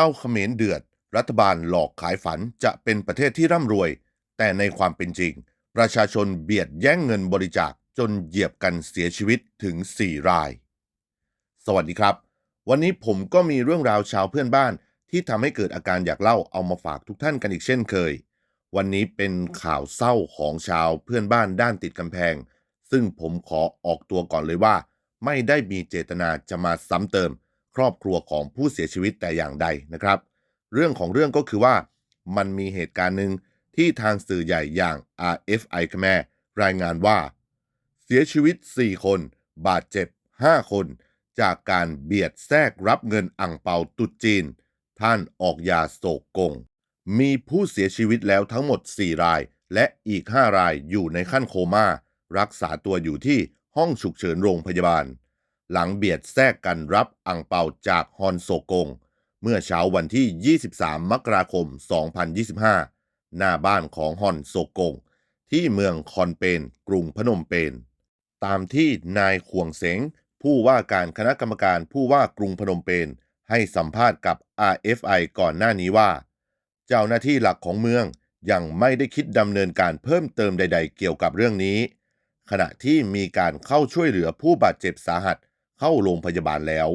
าวเขมรเดือด รัฐบาลหลอกขายฝันจะเป็นประเทศที่ร่ำรวย แต่ในความเป็นจริง ประชาชนเบียดแย่งเงินบริจาคจนเหยียบกันเสียชีวิตถึง 4 ราย สวัสดีครับ วันนี้ผมก็มีเรื่องราวชาวเพื่อนบ้าน ที่ทำให้เกิดอาการอยากเล่าเอามาฝากทุกท่านกันอีกเช่นเคย วันนี้เป็นข่าวเศร้าของชาวเพื่อนบ้านด้านติดกำแพง ซึ่งผมขอออกตัวก่อนเลยว่า ไม่ได้มีเจตนาจะมาซ้ำเติม ครอบครัวของผู้เสียชีวิตแต่อย่างใดนะครับ เรื่องของเรื่องก็คือว่ามันมีเหตุการณ์หนึ่งที่ทางสื่อใหญ่อย่าง RFI คแมรายงานว่า เสียชีวิต 4 คน บาดเจ็บ 5 คน จากการเบียดแทรกรับเงินอ่งเปาตุดจีน ท่านออกยาโศกกง มีผู้เสียชีวิตแล้วทั้งหมด 4 ราย และอีก 5 รายอยู่ในขั้นโคม่า รักษาตัวอยู่ที่ห้องฉุกเฉินโรงพยาบาล หลังเบียดแทรกกันรับอ่งเปาจากฮอนโซกง เมื่อเช้าวันที่ 23 มกราคม 2025 หน้าบ้านของฮอนโซกง ที่เมืองคอนเปน กรุงพนมเปญตามที่นายขวงเสง ผู้ว่าการคณะกรรมการผู้ว่ากรุงพนมเปญให้สัมภาษณ์กับ RFI ก่อนหน้านี้ว่า เจ้าหน้าที่หลักของเมืองยังไม่ได้คิดดำเนินการเพิ่มเติมใด ๆ เกี่ยวกับเรื่องนี้ ขณะที่มีการเข้าช่วยเหลือผู้บาดเจ็บสาหัส เข้าโรงพยาบาลแล้ว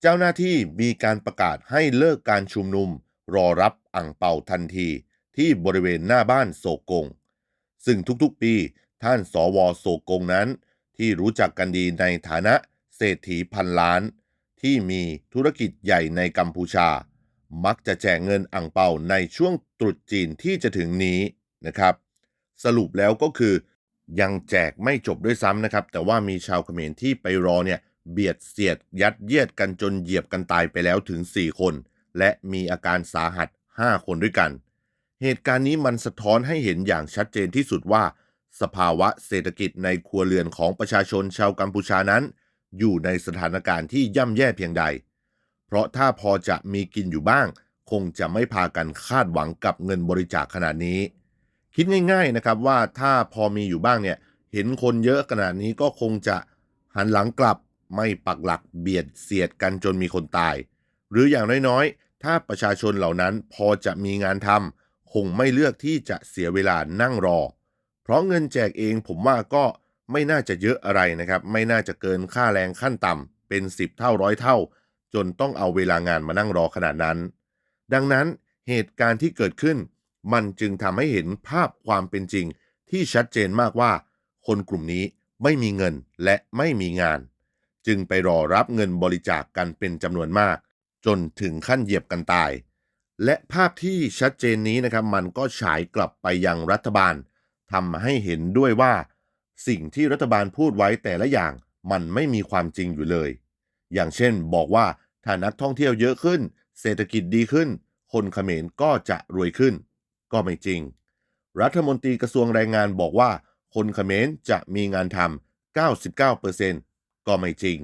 เจ้าหน้าที่มีการประกาศให้เลิกการชุมนุม รอรับอ่างเปาทันทีที่บริเวณหน้าบ้านโศกง ซึ่งทุกๆปีท่านสวโศกงนั้น ที่รู้จักกันดีในฐานะเศรษฐีพันล้าน ที่มีธุรกิจใหญ่ในกัมพูชา มักจะแจกเงินอ่างเปาในช่วงตรุษจีนที่จะถึงนี้นะครับ สรุปแล้วก็คือยังแจกไม่จบด้วยซ้ำนะครับ แต่ว่ามีชาวเขมรที่ไปรอเนี่ย เบียดเสียดยัดเยียดกันจนเหยียบกันตายไปแล้วถึง 4 คน และมีอาการสาหัส 5 คนด้วยกัน เหตุการณ์นี้มันสะท้อนให้เห็นอย่างชัดเจนที่สุดว่า สภาวะเศรษฐกิจในครัวเรือนของประชาชนชาวกัมพูชานั้น อยู่ในสถานการณ์ที่ย่ำแย่เพียงใด เพราะถ้าพอจะมีกินอยู่บ้าง คงจะไม่พากันคาดหวังกับเงินบริจาคขนาดนี้ คิดง่าย ๆนะครับว่าถ้าพอมีอยู่บ้างเนี่ยเห็นคนเยอะขนาดนี้ก็คงจะหันหลังกลับ ไม่ปักหลักเบียดเสียดกันจนมีคนตาย หรืออย่างน้อยๆ ถ้าประชาชนเหล่านั้นพอจะมีงานทำคงไม่เลือกที่จะเสียเวลานั่งรอ เพราะเงินแจกเองผมว่าก็ไม่น่าจะเยอะอะไรนะครับ ไม่น่าจะเกินค่าแรงขั้นต่ำเป็น 10 เท่าร้อยเท่า จนต้องเอาเวลางานมานั่งรอขนาดนั้น ดังนั้นเหตุการณ์ที่เกิดขึ้น มันจึงทำให้เห็นภาพความเป็นจริงที่ชัดเจนมากว่า คนกลุ่มนี้ไม่มีเงินและไม่มีงาน จึงไปรอรับเงินบริจาคกกันเป็นจำนวนมาก จนถึงขั้นเหยียบกันตาย และภาพที่ชัดเจนนี้นะครับ มันก็ฉายกลับไปยังรัฐบาลทำให้เห็นด้วยว่า สิ่งที่รัฐบาลพูดไว้แต่ละอย่างมันไม่มีความจริงอยู่เลย อย่างเช่นบอกว่าถ้านักท่องเที่ยวเยอะขึ้น เศรษฐกิจดีขึ้น คนเขมรก็จะรวยขึ้น ก็ไม่จริง รัฐมนตรีกระทรวงแรงงานบอกว่า คนเขมรจะมีงานทำ99% ก็ไม่จริง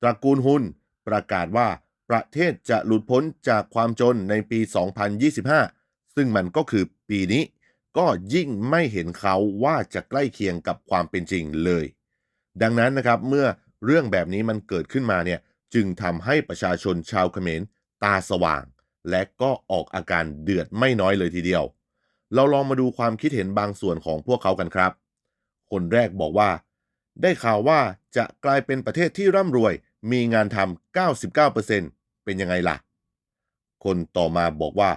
ตระกูลหุนประกาศว่าประเทศจะหลุดพ้นจากความจนในปี 2025 ซึ่งมันก็คือปีนี้ ก็ยิ่งไม่เห็นเขาว่าจะใกล้เคียงกับความเป็นจริงเลย ดังนั้นนะครับเมื่อเรื่องแบบนี้มันเกิดขึ้นมาเนี่ยจึงทำให้ประชาชนชาวเขมรตาสว่าง และก็ออกอาการเดือดไม่น้อยเลยทีเดียว เราลองมาดูความคิดเห็นบางส่วนของพวกเขากันครับ คนแรกบอกว่า ได้ข่าวว่าจะกลายเป็นประเทศที่ร่ำรวย มีงานทำ99%เป็นยังไงล่ะ คนต่อมาบอกว่า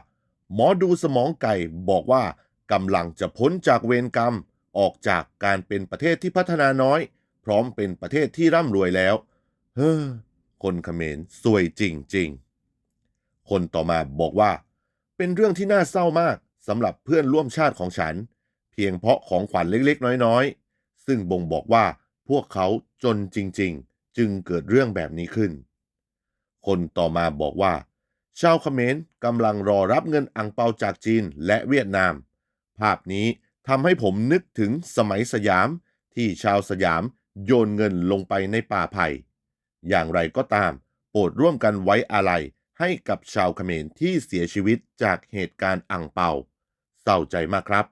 หมอดูสมองไก่บอกว่ากำลังจะพ้นจากเวรกรรม ออกจากการเป็นประเทศที่พัฒนาน้อย พร้อมเป็นประเทศที่ร่ำรวยแล้ว เฮ้อ คนเขมรซวยจริง ๆ คนต่อมาบอกว่า เป็นเรื่องที่น่าเศร้ามากสำหรับเพื่อนร่วมชาติของฉัน เพียงเพราะของขวัญเล็กๆ น้อยๆ ซึ่งบ่งบอกว่า พวกเขาจนจริง ๆ จึงเกิดเรื่องแบบนี้ขึ้น คนต่อมาบอกว่า ชาวเขมรกำลังรอรับเงินอังเปาจากจีนและเวียดนาม ภาพนี้ทำให้ผมนึกถึงสมัยสยามที่ชาวสยามโยนเงินลงไปในป่าไผ่ อย่างไรก็ตาม โปรดร่วมกันไว้อาลัยให้กับชาวเขมรที่เสียชีวิตจากเหตุการณ์อังเปา เศร้าใจมากครับ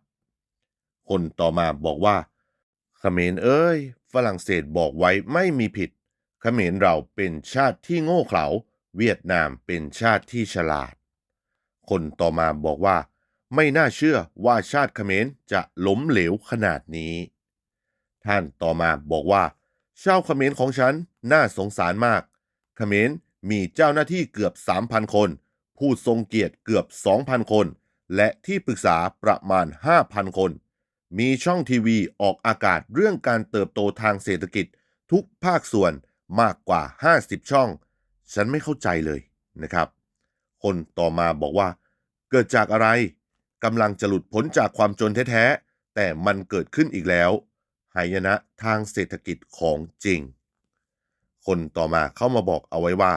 คนต่อมาบอกว่า เขมรเอ้ย ฝรั่งเศสบอกไว้ไม่มีผิด เขมรเราเป็นชาติที่โง่เขลา เวียดนามเป็นชาติที่ฉลาด คนต่อมาบอกว่า ไม่น่าเชื่อว่าชาติเขมรจะล้มเหลวขนาดนี้ ท่านต่อมาบอกว่า ชาวเขมรของฉันน่าสงสารมาก เขมรมีเจ้าหน้าที่เกือบ 3,000 คน ผู้ทรงเกียรติเกือบ 2,000 คน และที่ปรึกษาประมาณ 5,000 คน มีช่องทีวีออกอากาศเรื่องการเติบโตทางเศรษฐกิจทุกภาคส่วนมากกว่า 50 ช่อง ฉันไม่เข้าใจเลยนะครับ คนต่อมาบอกว่า เกิดจากอะไรกำลังจะหลุดพ้นจากความจนแท้ๆ แต่มันเกิดขึ้นอีกแล้วหายนะทางเศรษฐกิจของจริง คนต่อมาเข้ามาบอกเอาไว้ว่า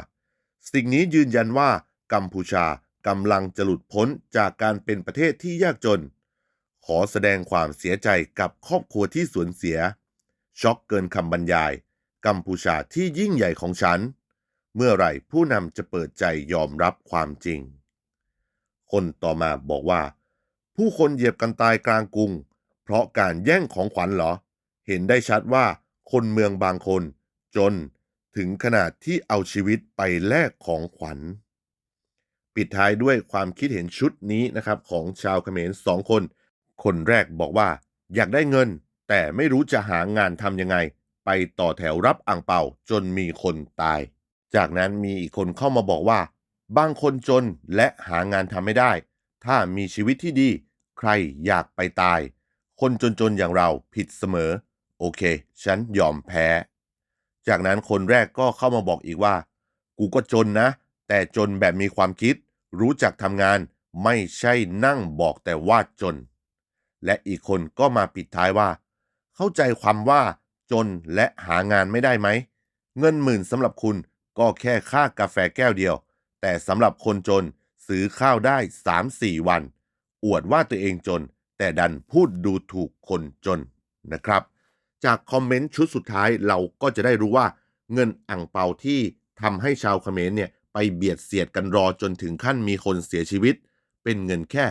สิ่งนี้ยืนยันว่ากัมพูชากำลังจะหลุดพ้นจากการเป็นประเทศที่ยากจน ขอแสดงความเสียใจกับครอบครัวที่สูญเสีย ช็อกเกินคำบรรยาย กัมพูชาที่ยิ่งใหญ่ของฉัน เมื่อไหร่ผู้นำจะเปิดใจยอมรับความจริง คนต่อมาบอกว่า ผู้คนเหยียบกันตายกลางกรุง เพราะการแย่งของขวัญเหรอ เห็นได้ชัดว่าคนเมืองบางคนจนถึงขนาดที่เอาชีวิตไปแลกของขวัญ ปิดท้ายด้วยความคิดเห็นชุดนี้นะครับ ของชาวเขมรสองคน คนแรกบอกว่า อยากได้เงิน แต่ไม่รู้จะหางานทำยังไง ไปต่อแถวรับอ่างเป่าจนมีคนตาย จากนั้นมีอีกคนเข้ามาบอกว่า บางคนจนและหางานทำไม่ได้ ถ้ามีชีวิตที่ดี ใครอยากไปตาย คนจนๆอย่างเราผิดเสมอ โอเค ฉันยอมแพ้ จากนั้นคนแรกก็เข้ามาบอกอีกว่า กูก็จนนะ แต่จนแบบมีความคิด รู้จักทำงานไม่ใช่นั่งบอกแต่ว่าจน และอีกคนก็มาปิดท้ายว่า เข้าใจความว่าจนและหางานไม่ได้ไหม เงินหมื่นสำหรับคุณก็แค่ค่ากาแฟแก้วเดียว แต่สำหรับคนจนซื้อข้าวได้ 3-4 วัน อวดว่าตัวเองจน แต่ดันพูดดูถูกคนจนนะครับ จากคอมเมนต์ชุดสุดท้ายเราก็จะได้รู้ว่า เงินอ่างเปาที่ทำให้ชาวเขมรเนี่ยไปเบียดเสียดกันรอจนถึงขั้นมีคนเสียชีวิต เป็นเงินแค่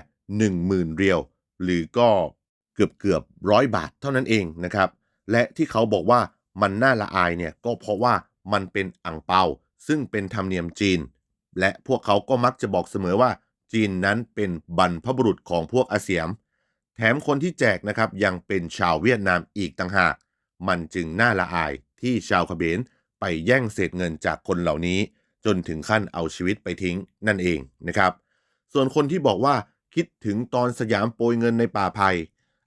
10,000 เรียว หรือก็เกือบเกือบร้อยบาทเท่านั้นเองนะครับ และที่เขาบอกว่ามันน่าละอายเนี่ยก็เพราะว่ามันเป็นอ่างเปาซึ่งเป็นธรรมเนียมจีน และพวกเขาก็มักจะบอกเสมอว่าจีนนั้นเป็นบรรพบุรุษของพวกอาเซียม แถมคนที่แจกนะครับยังเป็นชาวเวียดนามอีกต่างหากมันจึงน่าละอายที่ชาวเขมรไปแย่งเศษเงินจากคนเหล่านี้ จนถึงขั้นเอาชีวิตไปทิ้งนั่นเองนะครับ ส่วนคนที่บอกว่า คิดถึงตอนสยามโปรยเงินในป่าไผ่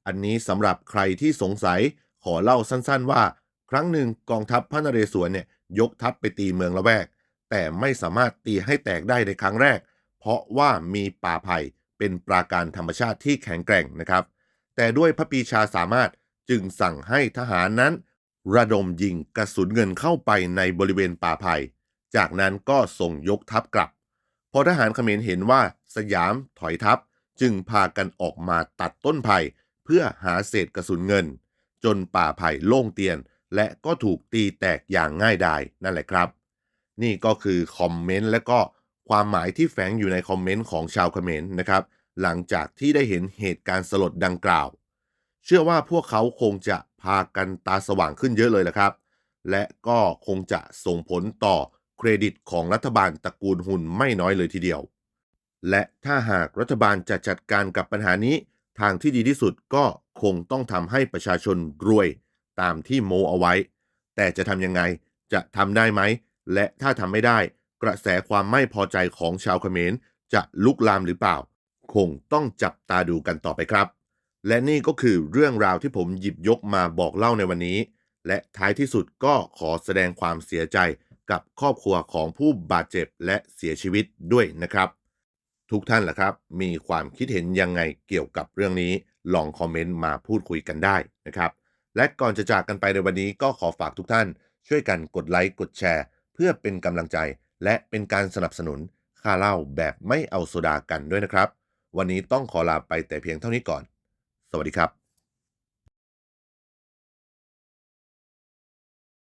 อันนี้สำหรับใครที่สงสัยขอเล่าสั้นๆว่า ครั้งหนึ่งกองทัพพระนเรศวรเนี่ยยกทัพไปตีเมืองละแวก แต่ไม่สามารถตีให้แตกได้ในครั้งแรก เพราะว่ามีป่าไผ่เป็นปราการธรรมชาติที่แข็งแกร่งนะครับ แต่ด้วยพระปีชาสามารถจึงสั่งให้ทหารนั้น ระดมยิงกระสุนเงินเข้าไปในบริเวณป่าไผ่จากนั้นก็ส่งยกทัพกลับพอทหารเขมรเห็นว่าสยามถอยทัพ จึงพากันออกมาตัดต้นไผ่เพื่อหาเศษกระสุนเงิน จนป่าไผ่โล่งเตียน และก็ถูกตีแตกอย่างง่ายดายนั่นแหละครับ นี่ก็คือคอมเมนต์และก็ความหมายที่แฝงอยู่ในคอมเมนต์ของชาวเขมรนะครับ หลังจากที่ได้เห็นเหตุการณ์สลดดังกล่าว เชื่อว่าพวกเขาคงจะพากันตาสว่างขึ้นเยอะเลยละครับ และก็คงจะส่งผลต่อเครดิตของรัฐบาลตระกูลหุ่นไม่น้อยเลยทีเดียว และถ้าหากรัฐบาลจะจัดการกับปัญหานี้ ทางที่ดีที่สุดก็คงต้องทำให้ประชาชนรวยตามที่โมเอาไว้ แต่จะทำยังไงจะทำได้ไหม และถ้าทำไม่ได้ กระแสความไม่พอใจของชาวเขมร จะลุกลามหรือเปล่า คงต้องจับตาดูกันต่อไปครับ และนี่ก็คือเรื่องราวที่ผมหยิบยกมาบอกเล่าในวันนี้ และท้ายที่สุดก็ขอแสดงความเสียใจกับครอบครัวของผู้บาดเจ็บและเสียชีวิตด้วยนะครับ ทุกท่านล่ะครับ มีความคิดเห็นยังไงเกี่ยวกับเรื่องนี้ ลองคอมเมนต์มาพูดคุยกันได้นะครับ และก่อนจะจากกันไปในวันนี้ก็ขอฝากทุกท่าน ช่วยกันกดไลค์กดแชร์ เพื่อเป็นกำลังใจ และเป็นการสนับสนุนค่าเล่าแบบไม่เอาโซดากันด้วยนะครับ วันนี้ต้องขอลาไปแต่เพียงเท่านี้ก่อน สวัสดีครับ